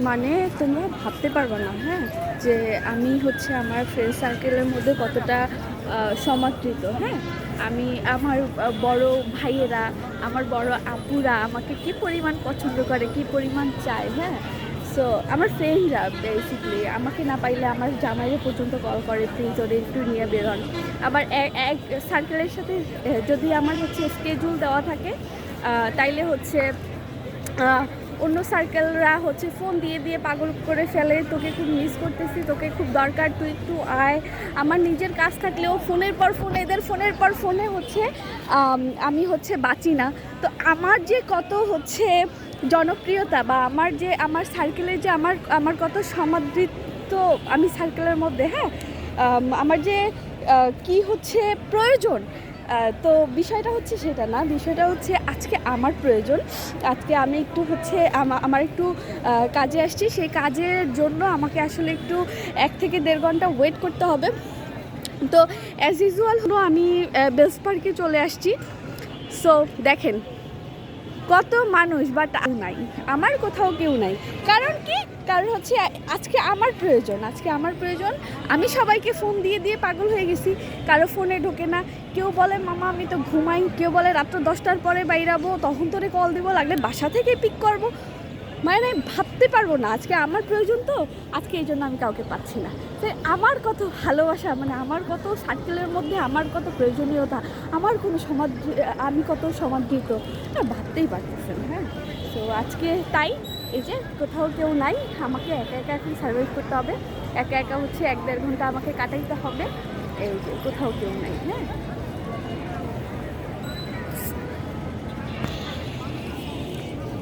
মানে তোমরা ভাবতে পারবে না হ্যাঁ? যে আমি হচ্ছে আমার ফ্রেন্ড সার্কেলের মধ্যে কতটা সমাদৃত হ্যাঁ? আমি আমার বড় ভাইয়েরা, আমার বড় আপুরা আমাকে কি পরিমাণ পছন্দ করে, কি পরিমাণ চায় হ্যাঁ? সো আমার ফ্রেন্ডরা বেসিকলি আমাকে না পাইলে আমার জামাইরে পর্যন্ত কল করে প্লিজ ওদের একটু নিয়ে বেরোন। আবার এক- সার্কেলের সাথে যদি আমার হচ্ছে স্কেজুল দেওয়া থাকে তাইলে হচ্ছে অন্য সার্কেলরা হচ্ছে ফোন দিয়ে দিয়ে পাগল করে ফেলে, তোকে খুব মিস করতেছি, তোকে খুব দরকার, তুই একটু আয়। আমার নিজের কাজ থাকলেও ফোনের পর ফোন এদের ফোনের পর ফোনে হচ্ছে, আমি হচ্ছে বাঁচি না। তো আমার যে কত হচ্ছে জনপ্রিয়তা বা আমার যে, আমার সার্কেলের যে আমার আমার কত সমাদৃত, আমি সার্কেলের মধ্যে হ্যাঁ? আমার যে কি হচ্ছে প্রয়োজন তো বিষয়টা হচ্ছে সেটা না, বিষয়টা হচ্ছে আজকে আমার প্রয়োজন। আজকে আমি একটু হচ্ছে আমা- আমার একটু কাজে আসছি। সেই কাজের জন্য আমাকে আসলে একটু এক থেকে দেড় ঘণ্টা ওয়েট করতে হবে। তো অ্যাজ ইউজুয়াল হলো আমি বেলস পার্কে চলে আসছি। সো দেখেন কত মানুষ বা বাট নাই। আমার কোথাও কেউ নাই। কারণ কি? কারণ হচ্ছে, আজকে আমার প্রয়োজন, আজকে আমার প্রয়োজন। আমি সবাইকে ফোন দিয়ে দিয়ে পাগল হয়ে গেছি। কারও ফোনে ঢোকে না। কেউ বলে, মামা, আমি তো ঘুমাই। কেউ বলে, রাত্র দশটার পরে বাইরাবো। তখন তোরে কল দিব, লাগলে বাসা থেকে পিক করব। মানে ভাবতে পারব না। আজকে আমার প্রয়োজন তো, আজকে এই জন্য আমি কাউকে পাচ্ছি না। তো আমার কত ভালোবাসা মানে আমার কত সার্কেলের মধ্যে আমার কত প্রয়োজনীয়তা, আমার কোনো সমাজ আমি কত সমাদৃত না ভাবতেই পারতেছেন হ্যাঁ। তো আজকে তাই, এই যে কোথাও কেউ নাই, আমাকে একা একা এখন সার্ভাইভ করতে হবে। একা একা হচ্ছে এক দেড় ঘণ্টা আমাকে কাটাইতে হবে। এই যে কোথাও কেউ নাই হ্যাঁ।